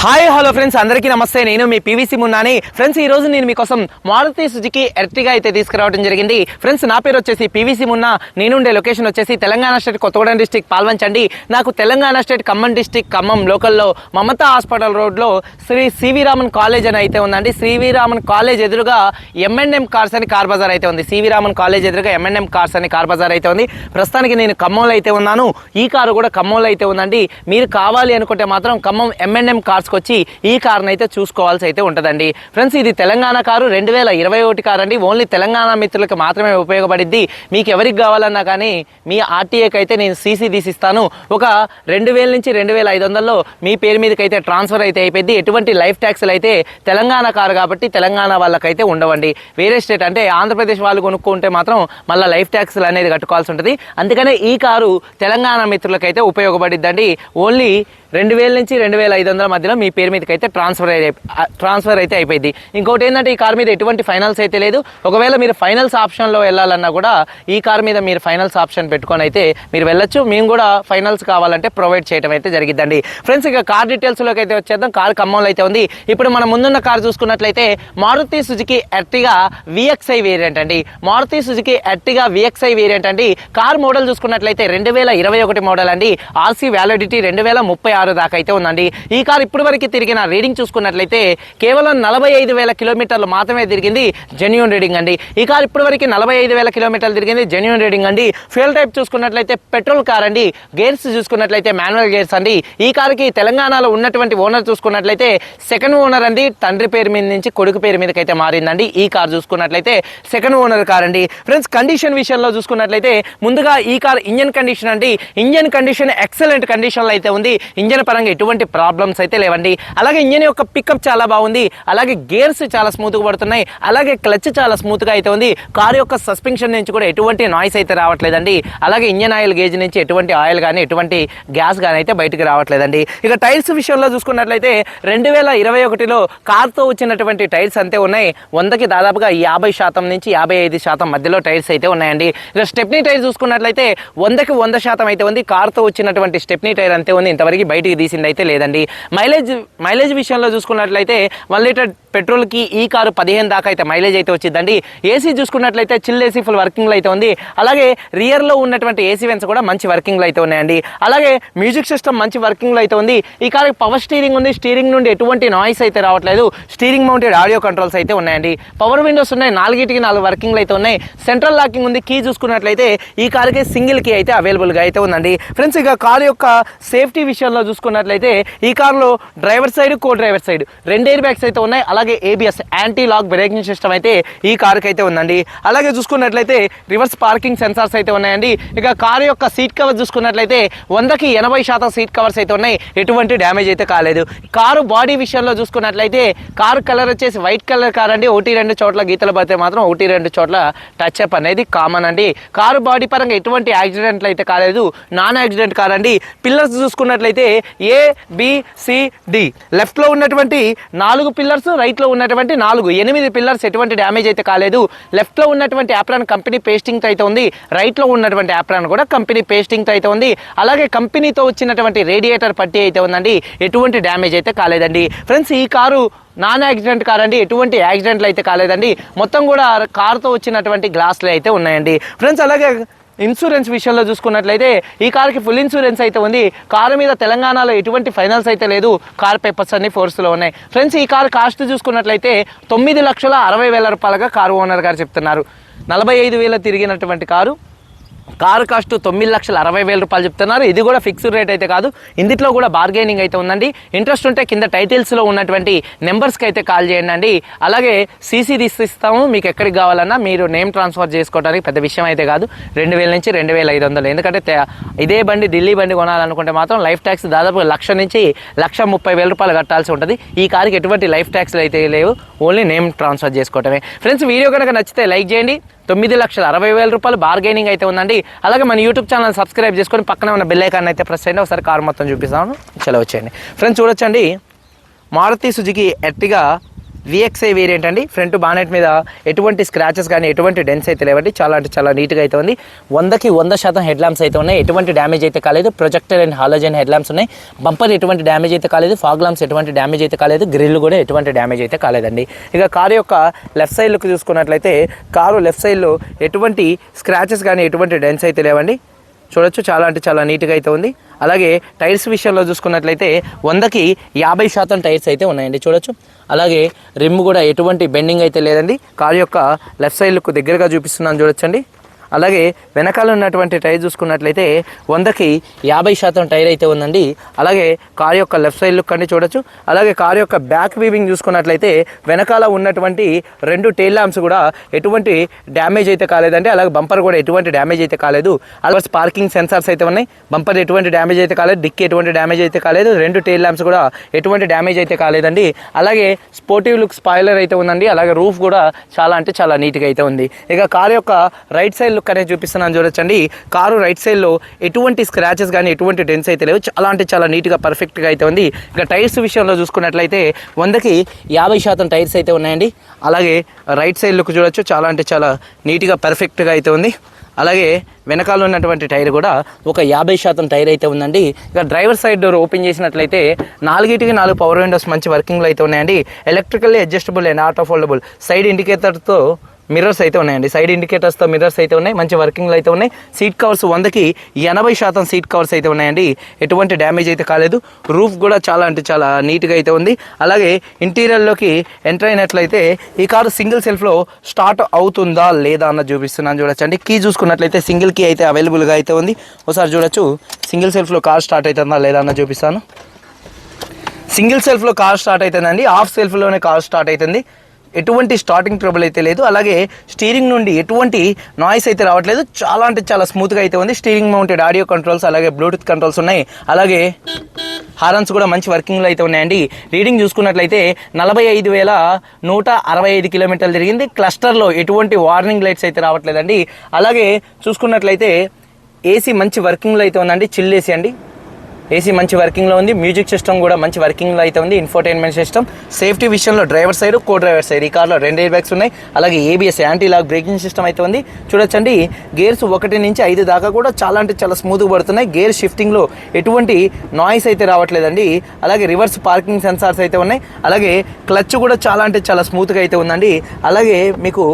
Hi hello friends అందరికీ నమస్తే. నేను మీ పీవీసీ మున్నాని. ఫ్రెండ్స్ ఈ రోజు నేను మీకోసం మారుతి సుజుకి ఎర్టిగా అయితే తీసుకురావడం జరిగింది. ఫ్రెండ్స్ నా పేరు వచ్చేసి పీవీసీ మున్నా. నేనుండే లొకేషన్ వచ్చేసి తెలంగాణ స్టేట్ కొత్తగూడెం డిస్టిక్ పాల్వంచండి. నాకు తెలంగాణ స్టేట్ ఖమ్మం డిస్టిక్ ఖమ్మం లోకల్లో మమతా హాస్పిటల్ రోడ్లో శ్రీ సివి రామన్ కాలేజ్ అని అయితే ఉందండి. సివి రామన్ కాలేజ్ ఎదురుగా ఎంఎన్ఎం కార్స్ అని కార్ బజార్ అయితే ఉంది. సివి రామన్ కాలేజ్ ఎదురుగా ఎంఎన్ఎం కార్స్ అని కార్ బజార్ అయితే ఉంది. ప్రస్తుతానికి నేను ఖమ్మంలో అయితే ఉన్నాను. ఈ కారు కూడా ఖమ్మంలో అయితే ఉందండి. మీరు కావాలి అనుకుంటే మాత్రం ఖమ్మం ఎంఎన్ఎం కార్స్కి వచ్చి ఈ కార్ని అయితే చూసుకోవాల్సి అయితే ఉంటుందండి. ఫ్రెండ్స్ ఇది తెలంగాణ కారు రెండు వేల ఇరవై ఒకటి కార్ అండి ఓన్లీ తెలంగాణ మిత్రులకు మాత్రమే ఉపయోగపడిద్ది. మీకు ఎవరికి కావాలన్నా కానీ మీ ఆర్టీఏకి అయితే నేను సీసీ తీసిస్తాను. ఒక రెండు వేల నుంచి రెండు వేల ఐదు వందల్లో మీ పేరు మీదకి అయితే ట్రాన్స్ఫర్ అయితే అయిపోయింది ఎటువంటి లైఫ్ ట్యాక్స్లు అయితే తెలంగాణ కారు కాబట్టి తెలంగాణ వాళ్ళకైతే ఉండవండి. వేరే స్టేట్ అంటే ఆంధ్రప్రదేశ్ వాళ్ళు కొనుక్కుంటే మాత్రం మళ్ళీ లైఫ్ ట్యాక్స్లు అనేది కట్టుకోవాల్సి ఉంటుంది. అందుకనే ఈ కారు తెలంగాణ మిత్రులకైతే ఉపయోగపడిద్దండి. ఓన్లీ రెండు వేల నుంచి రెండు వేల ఐదు వందల మధ్యలో మీ పేరు మీదకి అయితే ట్రాన్స్ఫర్ అయి ట్రాన్స్ఫర్ అయితే అయిపోయింది. ఇంకోటి ఏంటంటే ఈ కార్ మీద ఎటువంటి ఫైనల్స్ అయితే లేదు. ఒకవేళ మీరు ఫైనల్స్ ఆప్షన్లో వెళ్ళాలన్నా కూడా ఈ కార్ మీద మీరు ఫైనల్స్ ఆప్షన్ పెట్టుకొని అయితే మీరు వెళ్ళొచ్చు. మేము కూడా ఫైనల్స్ కావాలంటే ప్రొవైడ్ చేయడం అయితే జరిగిద్దండి. ఫ్రెండ్స్ ఇక కార్ డీటెయిల్స్లోకి అయితే వచ్చేద్దాం. కార్ ఖమ్మంలో అయితే ఉంది. ఇప్పుడు మనం ముందున్న కార్ చూసుకున్నట్లయితే Maruti Suzuki Ertiga VXI variant అండి. Maruti Suzuki Ertiga VXI variant అండి. కార్ మోడల్ చూసుకున్నట్లయితే రెండు వేల ఇరవై ఒకటి మోడల్ అండి. ఆర్సీ వ్యాలిడిటీ రెండు వేల ముప్పై ఆరు దాకా అయితే ఉందండి. ఈ కారు ఇప్పటి వరకు తిరిగిన రీడింగ్ చూసుకున్నట్లయితే కేవలం నలభై ఐదు వేల కిలోమీటర్లు మాత్రమే తిరిగింది జెన్యున్ రీడింగ్ అండి. ఈ కారు ఇప్పటి వరకు నలభై ఐదు వేల కిలోమీటర్లు తిరిగింది జెన్యున్ రీడింగ్ అండి. ఫ్యూల్ టైప్ చూసుకున్నట్లయితే పెట్రోల్ కార్ అండి. గేర్స్ చూసుకున్నట్లయితే మాన్యువల్ గేర్స్ అండి. ఈ కారుకి తెలంగాణలో ఉన్నటువంటి ఓనర్ చూసుకున్నట్లయితే సెకండ్ ఓనర్ అండి. తండ్రి పేరు మీద నుంచి కొడుకు పేరు మీదకైతే అయితే మారిందండి. ఈ కార్ చూసుకున్నట్లయితే సెకండ్ ఓనర్ కార్ అండి. ఫ్రెండ్స్ కండిషన్ విషయంలో చూసుకున్నట్లయితే ముందుగా ఈ కార్ ఇంజన్ కండిషన్ అండి. ఇంజన్ కండిషన్ ఎక్సలెంట్ కండిషన్లో అయితే ఉంది. ఇంజన్ పరంగా ఎటువంటి ప్రాబ్లమ్స్ అయితే లేవండి. అలాగే ఇంజన్ యొక్క పికప్ చాలా బాగుంది. అలాగే గేర్స్ చాలా స్మూత్గా పడుతున్నాయి. అలాగే క్లచ్ చాలా స్మూత్గా అయితే ఉంది. కార్ యొక్క సస్పెన్షన్ నుంచి కూడా ఎటువంటి నాయిస్ అయితే రావట్లేదండి. అలాగే ఇంజన్ ఆయిల్ గేజ్ నుంచి ఎటువంటి ఆయిల్ కానీ ఎటువంటి గ్యాస్ కానీ అయితే బయటకు రావట్లేదండి. ఇక టైర్స్ విషయంలో చూసుకున్నట్లయితే రెండు వేల ఇరవై ఒకటిలో కార్తో వచ్చినటువంటి టైర్స్ అంతే ఉన్నాయి. వందకి దాదాపుగా యాభై శాతం నుంచి యాభై ఐదు శాతం మధ్యలో టైర్స్ అయితే ఉన్నాయండి. ఇక స్టెప్నీ టైర్ చూసుకున్నట్లయితే వందకి వంద శాతం అయితే ఉంది. కార్తో వచ్చినటువంటి స్టెప్నీ టైర్ అంతే ఉంది. ఇంతవరకు బయటికి తీసింది అయితే లేదండి. మైలేజ్ మైలేజ్ విషయంలో చూసుకున్నట్లయితే వన్ లీటర్ పెట్రోల్కి ఈ కారు పదిహేను దాకా అయితే మైలేజ్ అయితే వచ్చిందండి. ఏసీ చూసుకున్నట్లయితే చిల్ ఏసీ ఫుల్ వర్కింగ్లో అయితే ఉంది. అలాగే రియర్లో ఉన్నటువంటి ఏసీ వెన్స్ కూడా మంచి వర్కింగ్లో అయితే ఉన్నాయండి. అలాగే మ్యూజిక్ సిస్టమ్ మంచి వర్కింగ్లో అయితే ఉంది. ఈ కారు పవర్ స్టీరింగ్ ఉంది. స్టీరింగ్ నుండి ఎటువంటి నాయిస్ అయితే రావట్లేదు. స్టీరింగ్ మౌంటెడ్ ఆడియో కంట్రోల్స్ అయితే ఉన్నాయండి. పవర్ విండోస్ ఉన్నాయి. నాలుగిటికి నాలుగు వర్కింగ్లు అయితే ఉన్నాయి. సెంట్రల్ లాకింగ్ ఉంది. కీ చూసుకున్నట్లయితే ఈ కారుకి సింగిల్ కీ అయితే అవైలబుల్గా అయితే ఉందండి. ఫ్రెండ్స్ ఇక కారు యొక్క సేఫ్టీ విషయంలో చూసుకున్నట్లయితే ఈ కారులో driver side co driver side రెండు ఎయిర్ బ్యాగ్స్ అయితే ఉన్నాయి. అలాగే ABS anti lock braking system అయితే ఈ కారుకి అయితే ఉందండి. అలాగే చూసుకున్నట్లయితే రివర్స్ పార్కింగ్ సెన్సార్స్ అయితే ఉన్నాయండి. ఇక కారు యొక్క సీట్ కవర్ చూసుకున్నట్లయితే వందకి ఎనభై శాతం సీట్ కవర్స్ అయితే ఉన్నాయి. ఎటువంటి డ్యామేజ్ అయితే కాలేదు. కారు బాడీ విషయంలో చూసుకున్నట్లయితే కారు కలర్ వచ్చేసి వైట్ కలర్ కార్ అండి ఒకటి రెండు చోట్ల గీతలు పడితే మాత్రం ఒకటి రెండు చోట్ల టచ్ అప్ అనేది కామన్ అండి. కారు బాడీ పరంగా ఎటువంటి యాక్సిడెంట్లు అయితే కాలేదు. నాన్ యాక్సిడెంట్ కార్ అండి పిల్లర్స్ చూసుకున్నట్లయితే ఏ బి సి డి లెఫ్ట్లో ఉన్నటువంటి నాలుగు పిల్లర్స్ రైట్లో ఉన్నటువంటి నాలుగు ఎనిమిది పిల్లర్స్ ఎటువంటి డ్యామేజ్ అయితే కాలేదు. లెఫ్ట్లో ఉన్నటువంటి యాప్రాన్ కంపెనీ పేస్టింగ్ అయితే ఉంది. రైట్లో ఉన్నటువంటి యాప్రాన్ కూడా కంపెనీ పేస్టింగ్ అయితే ఉంది. అలాగే కంపెనీతో వచ్చినటువంటి రేడియేటర్ పట్టి అయితే ఉందండి. ఎటువంటి డ్యామేజ్ అయితే కాలేదండి. ఫ్రెండ్స్ ఈ కారు నాన్ యాక్సిడెంట్ కార్ అండి ఎటువంటి యాక్సిడెంట్లు అయితే కాలేదండి. మొత్తం కూడా కార్తో వచ్చినటువంటి గ్లాసులు అయితే ఉన్నాయండి. ఫ్రెండ్స్ అలాగే ఇన్సూరెన్స్ విషయంలో చూసుకున్నట్లయితే ఈ కార్కి ఫుల్ ఇన్సూరెన్స్ అయితే ఉంది. కారు మీద తెలంగాణలో ఎటువంటి ఫైనల్స్ అయితే లేదు. కార్ పేపర్స్ అన్ని ఫోర్స్లో ఉన్నాయి. ఫ్రెండ్స్ ఈ కార్ కాస్ట్ చూసుకున్నట్లయితే తొమ్మిది లక్షల అరవై వేల రూపాయలుగా కారు ఓనర్ గారు చెప్తున్నారు. నలభై ఐదు వేల తిరిగినటువంటి కారు. కారు కాస్ట్ తొమ్మిది లక్షల అరవై వేల రూపాయలు చెప్తున్నారు. ఇది కూడా ఫిక్స్డ్ రేట్ అయితే కాదు. ఇందులో కూడా బార్గెనింగ్ అయితే ఉందండి. ఇంట్రెస్ట్ ఉంటే కింద టైటిల్స్లో ఉన్నటువంటి నెంబర్స్కి అయితే కాల్ చేయండి అండి. అలాగే సీసీ తీసిస్తాము మీకు ఎక్కడికి కావాలన్నా మీరు నేమ్ ట్రాన్స్ఫర్ చేసుకోవడానికి పెద్ద విషయం అయితే కాదు. రెండు వేల నుంచి రెండు వేల ఐదు వందలు. ఎందుకంటే ఇదే బండి ఢిల్లీ బండి కొనాలనుకుంటే మాత్రం లైఫ్ ట్యాక్స్ దాదాపు లక్ష నుంచి లక్ష ముప్పై వేల రూపాయలు కట్టాల్సి ఉంటుంది. ఈ కారుకి ఎటువంటి లైఫ్ ట్యాక్స్లు అయితే లేవు. ఓన్లీ నేమ్ ట్రాన్స్ఫర్ చేసుకోవటమే. ఫ్రెండ్స్ వీడియో కనుక నచ్చితే లైక్ చేయండి. తొమ్మిది లక్షల అరవై వేల రూపాయలు బార్గెనింగ్ అయితే ఉందండి. అలాగే మన యూట్యూబ్ ఛానల్ సబ్స్క్రైబ్ చేసుకొని పక్కన ఉన్న బెల్ ఐకాన్ అయితే ప్రెస్ చేయండి. ఒకసారి కార్ మొత్తం చూపిస్తాను. చలో వచ్చేయండి. ఫ్రెండ్స్ చూడొచ్చండి. Maruti Suzuki Ertiga VXI variant అండి. ఫ్రంట్ బానెట్ మీద ఎటువంటి స్క్రాచెస్ కానీ ఎటువంటి డెన్స్ అయితే లేవండి. చాలా అంటే చాలా నీట్గా అయితే ఉంది. వందకి వంద శాతం హెడ్ ల్యాంప్స్ అయితే ఉన్నాయి. ఎటువంటి డ్యామేజ్ అయితే కాలేదు. Projector and halogen head lamps ఉన్నాయి. బంపర్ ఎటువంటి డ్యామేజ్ అయితే కాలేదు. ఫాగ్ ల్యాంప్స్ ఎటువంటి డ్యామేజ్ అయితే కాలేదు. గ్రిల్ కూడా ఎటువంటి డ్యామేజ్ అయితే కాలేదండి. ఇక కారు యొక్క లెఫ్ట్ సైడ్ లుక్ చూసుకున్నట్లయితే కారు లెఫ్ట్ సైడ్లో ఎటువంటి స్క్రాచెస్ కానీ ఎటువంటి డెన్స్ అయితే లేవండి. చూడొచ్చు. చాలా అంటే చాలా నీట్గా అయితే ఉంది. అలాగే టైర్స్ విషయంలో చూసుకున్నట్లయితే వందకి యాభై శాతం టైర్స్ అయితే ఉన్నాయండి. చూడొచ్చు. అలాగే రిమ్ కూడా ఎటువంటి బెండింగ్ అయితే లేదండి. కారు యొక్క లెఫ్ట్ సైడ్ లుక్ దగ్గరగా చూపిస్తున్నాను. చూడొచ్చండి. అలాగే వెనకాల ఉన్నటువంటి టైర్ చూసుకున్నట్లయితే వందకి యాభై శాతం టైర్ అయితే ఉందండి. అలాగే కార్ యొక్క లెఫ్ట్ సైడ్ లుక్ అండి చూడొచ్చు. అలాగే కార్ యొక్క బ్యాక్ వీవింగ్ చూసుకున్నట్లయితే వెనకాల ఉన్నటువంటి రెండు టైల్ ల్యాంప్స్ కూడా ఎటువంటి డ్యామేజ్ అయితే కాలేదండి. అలాగే బంపర్ కూడా ఎటువంటి డ్యామేజ్ అయితే కాలేదు. అలాగే పార్కింగ్ సెన్సార్స్ అయితే ఉన్నాయి. బంపర్ ఎటువంటి డ్యామేజ్ అయితే కాలేదు. డిక్కి ఎటువంటి డ్యామేజ్ అయితే కాలేదు. రెండు టైల్ ల్యాంప్స్ కూడా ఎటువంటి డ్యామేజ్ అయితే కాలేదండి. అలాగే స్పోర్టివ్ లుక్ స్పాయిలర్ అయితే ఉందండి. అలాగే రూఫ్ కూడా చాలా అంటే చాలా నీట్గా అయితే ఉంది. ఇక కార్ యొక్క రైట్ సైడ్ లుక్ అనేది చూపిస్తున్నాను చూడొచ్చండి. కారు రైట్ సైడ్లో ఎటువంటి స్క్రాచెస్ కానీ ఎటువంటి డెన్స్ అయితే లేవు. చాలా అంటే చాలా నీట్గా పర్ఫెక్ట్గా అయితే ఉంది. ఇక టైర్స్ విషయంలో చూసుకున్నట్లయితే వందకి యాభై శాతం టైర్స్ అయితే ఉన్నాయండి. అలాగే రైట్ సైడ్ లుక్ చూడొచ్చు. చాలా అంటే చాలా నీట్గా పర్ఫెక్ట్గా అయితే ఉంది. అలాగే వెనకాల ఉన్నటువంటి టైర్ కూడా ఒక యాభై శాతం టైర్ అయితే ఉందండి. ఇక డ్రైవర్ సైడ్ డోర్ ఓపెన్ చేసినట్లయితే నాలుగిటికి నాలుగు పవర్ విండోస్ మంచి వర్కింగ్లో అయితే ఉన్నాయండి. Electrically adjustable and auto foldable side ఇండికేటర్తో mirrors అయితే ఉన్నాయండి. సైడ్ ఇండికేటర్స్తో మిర్రర్స్ అయితే ఉన్నాయి. మంచి వర్కింగ్లో అయితే ఉన్నాయి. సీట్ కవర్స్ వందకి ఎనభై శాతం సీట్ కవర్స్ అయితే ఉన్నాయండి. ఎటువంటి డ్యామేజ్ అయితే కాలేదు. రూఫ్ కూడా చాలా అంటే చాలా నీట్గా అయితే ఉంది. అలాగే ఇంటీరియర్లోకి ఎంటర్ అయినట్లయితే ఈ కారు సింగిల్ సెల్ఫ్లో స్టార్ట్ అవుతుందా లేదా అన్న చూపిస్తున్నాను చూడొచ్చండి. కీ చూసుకున్నట్లయితే సింగిల్ కీ అయితే అవైలబుల్గా అయితే ఉంది. ఒకసారి చూడొచ్చు. సింగిల్ సెల్ఫ్లో కార్ స్టార్ట్ అవుతుందా లేదా అన్న చూపిస్తాను. సింగిల్ సెల్ఫ్లో కార్ స్టార్ట్ అవుతుందండి. హాఫ్ సెల్ఫ్లోనే కార్ స్టార్ట్ అవుతుంది. ఎటువంటి స్టార్టింగ్ ట్రబుల్ అయితే లేదు. అలాగే స్టీరింగ్ నుండి ఎటువంటి నాయిస్ అయితే రావట్లేదు. చాలా అంటే చాలా స్మూత్గా అయితే ఉంది. స్టీరింగ్ మౌంటెడ్ ఆడియో కంట్రోల్స్ అలాగే బ్లూటూత్ కంట్రోల్స్ ఉన్నాయి. అలాగే హారన్స్ కూడా మంచి వర్కింగ్లో అయితే ఉన్నాయండి. రీడింగ్ చూసుకున్నట్లయితే నలభై ఐదు వేల నూట అరవై ఐదు కిలోమీటర్లు తిరిగింది. క్లస్టర్లో ఎటువంటి వార్నింగ్ లైట్స్ అయితే రావట్లేదండి. అలాగే చూసుకున్నట్లయితే ఏసీ మంచి వర్కింగ్లో అయితే ఉందండి. చిల్ ఏసీ అండి. ఏసీ మంచి వర్కింగ్లో ఉంది మ్యూజిక్ సిస్టమ్ కూడా మంచి వర్కింగ్లో అయితే ఉంది ఇన్ఫోటైన్మెంట్ సిస్టమ్ సేఫ్టీ విషయంలో driver side co driver side ఈ కార్లో రెండు ఎయిర్ బ్యాగ్స్ ఉన్నాయి అలాగే ABS anti lock braking system అయితే ఉంది. చూడొచ్చండి గేర్స్ ఒకటి నుంచి ఐదు దాకా కూడా చాలా అంటే చాలా స్మూత్గా పడుతున్నాయి. గేర్ షిఫ్టింగ్లో ఎటువంటి నాయిస్ అయితే రావట్లేదండి. అలాగే రివర్స్ పార్కింగ్ సెన్సార్స్ అయితే ఉన్నాయి. అలాగే క్లచ్ కూడా చాలా అంటే చాలా స్మూత్గా అయితే ఉందండి. అలాగే మీకు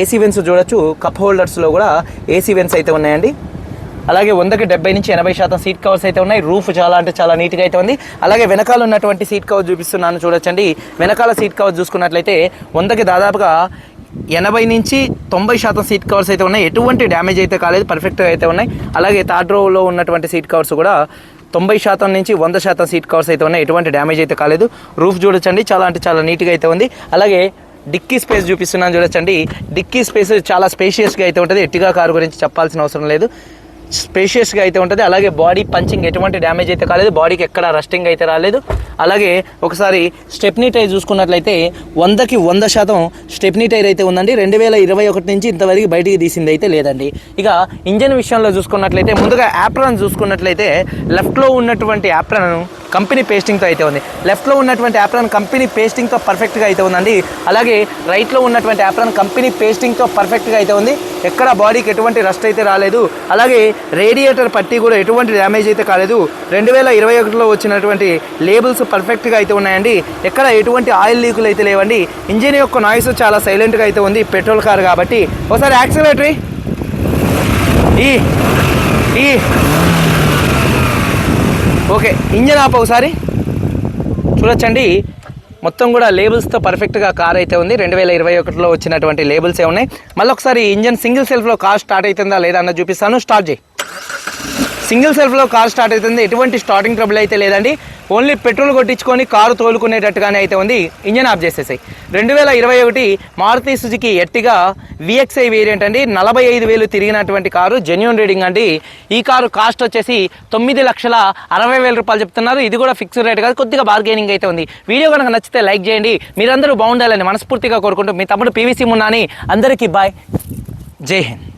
ఏసీ వెన్స్ చూడొచ్చు కప్ హోల్డర్స్లో కూడా ఏసీ వెన్స్ అయితే ఉన్నాయండి. అలాగే వందకి డెబ్బై నుంచి ఎనభై శాతం సీట్ కవర్స్ అయితే ఉన్నాయి. రూఫ్ చాలా అంటే చాలా నీట్గా అయితే ఉంది. అలాగే వెనకాల ఉన్నటువంటి సీట్ కవర్ చూపిస్తున్నాను చూడొచ్చండి. వెనకాల సీట్ కవర్ చూసుకున్నట్లయితే వందకి దాదాపుగా ఎనభై నుంచి తొంభై శాతం సీట్ కవర్స్ అయితే ఉన్నాయి. ఎటువంటి డ్యామేజ్ అయితే కాలేదు. పర్ఫెక్ట్గా అయితే ఉన్నాయి. అలాగే థర్డ్ రోలో ఉన్నటువంటి సీట్ కవర్స్ కూడా తొంభై శాతం నుంచి వంద శాతం సీట్ కవర్స్ అయితే ఉన్నాయి. ఎటువంటి డ్యామేజ్ అయితే కాలేదు. రూఫ్ చూడొచ్చండి. చాలా అంటే చాలా నీట్గా అయితే ఉంది. అలాగే డిక్కీ స్పేస్ చూపిస్తున్నాను చూడొచ్చండి. డిక్కీ స్పేస్ చాలా స్పేషియస్గా అయితే ఉంటుంది. ఎట్టిగా కారు గురించి చెప్పాల్సిన అవసరం లేదు. స్పేషియస్గా అయితే ఉంటుంది. అలాగే బాడీ పంచింగ్ ఎటువంటి డ్యామేజ్ అయితే కాలేదు. బాడీకి ఎక్కడ రస్టింగ్ అయితే రాలేదు. అలాగే ఒకసారి స్టెప్నీ టైర్ చూసుకున్నట్లయితే వందకి వంద శాతం స్టెప్నీ టైర్ అయితే ఉందండి. రెండు వేల ఇరవై ఒకటి నుంచి ఇంతవరకు బయటికి తీసింది అయితే లేదండి. ఇక ఇంజన్ విషయంలో చూసుకున్నట్లయితే ముందుగా యాప్రాన్ చూసుకున్నట్లయితే లెఫ్ట్లో ఉన్నటువంటి యాప్రాన్ కంపెనీ పేస్టింగ్తో అయితే ఉంది. లెఫ్ట్లో ఉన్నటువంటి యాప్రాన్ కంపెనీ పేస్టింగ్తో పర్ఫెక్ట్గా అయితే ఉందండి. అలాగే రైట్లో ఉన్నటువంటి యాప్రాన్ కంపెనీ పేస్టింగ్తో పర్ఫెక్ట్గా అయితే ఉంది. ఎక్కడ బాడీకి ఎటువంటి రస్ట్ అయితే రాలేదు. అలాగే రేడియేటర్ పట్టి కూడా ఎటువంటి డ్యామేజ్ అయితే కాలేదు. రెండు వేల ఇరవై ఒకటిలో వచ్చినటువంటి లేబుల్స్ పర్ఫెక్ట్గా అయితే ఉన్నాయండి. ఎక్కడ ఎటువంటి ఆయిల్ లీకులు అయితే లేవండి. ఇంజిన్ యొక్క నాయిస్ చాలా సైలెంట్గా అయితే ఉంది. పెట్రోల్ కార్ కాబట్టి. ఒకసారి యాక్సిలేటరీ ఈ ఈ. ఓకే ఇంజన్ ఆప్ ఒకసారి. చూడొచ్చండి. మొత్తం కూడా లేబుల్స్తో పర్ఫెక్ట్గా కార్ అయితే ఉంది. రెండు వేల ఇరవై ఒకటిలో వచ్చినటువంటి లేబుల్స్ ఏ ఉన్నాయి. మళ్ళీ ఒకసారి ఇంజన్ సింగిల్ సెల్ఫ్లో కార్ స్టార్ట్ అవుతుందా లేదా అన్న చూపిస్తాను. స్టార్ట్ చేయి. సింగిల్ సెల్ఫ్లో కార్ స్టార్ట్ అవుతుంది. ఎటువంటి స్టార్టింగ్ ట్రబుల్ అయితే లేదండి. ఓన్లీ పెట్రోల్ కొట్టించుకొని కారు తోలుకునేటట్టుగానే అయితే ఉంది. ఇంజన్ ఆఫ్ చేసేసాయి. రెండు వేల ఇరవై ఒకటి Maruti Suzuki Ertiga VXI variant అండి. నలభై ఐదు వేలు తిరిగినటువంటి కారు. జెన్యున్ రీడింగ్ అండి. ఈ కారు కాస్ట్ వచ్చేసి తొమ్మిది లక్షల అరవై వేల రూపాయలు చెప్తున్నారు. ఇది కూడా ఫిక్స్డ్ రేట్ కాదు. కొద్దిగా బార్గెనింగ్ అయితే ఉంది. వీడియో కనుక నచ్చితే లైక్ చేయండి. మీరందరూ బాగుండాలని మనస్ఫూర్తిగా కోరుకుంటూ మీ తమ్ముడు పీవీసీ మున్నాని అందరికీ బాయ్ జై హింద్.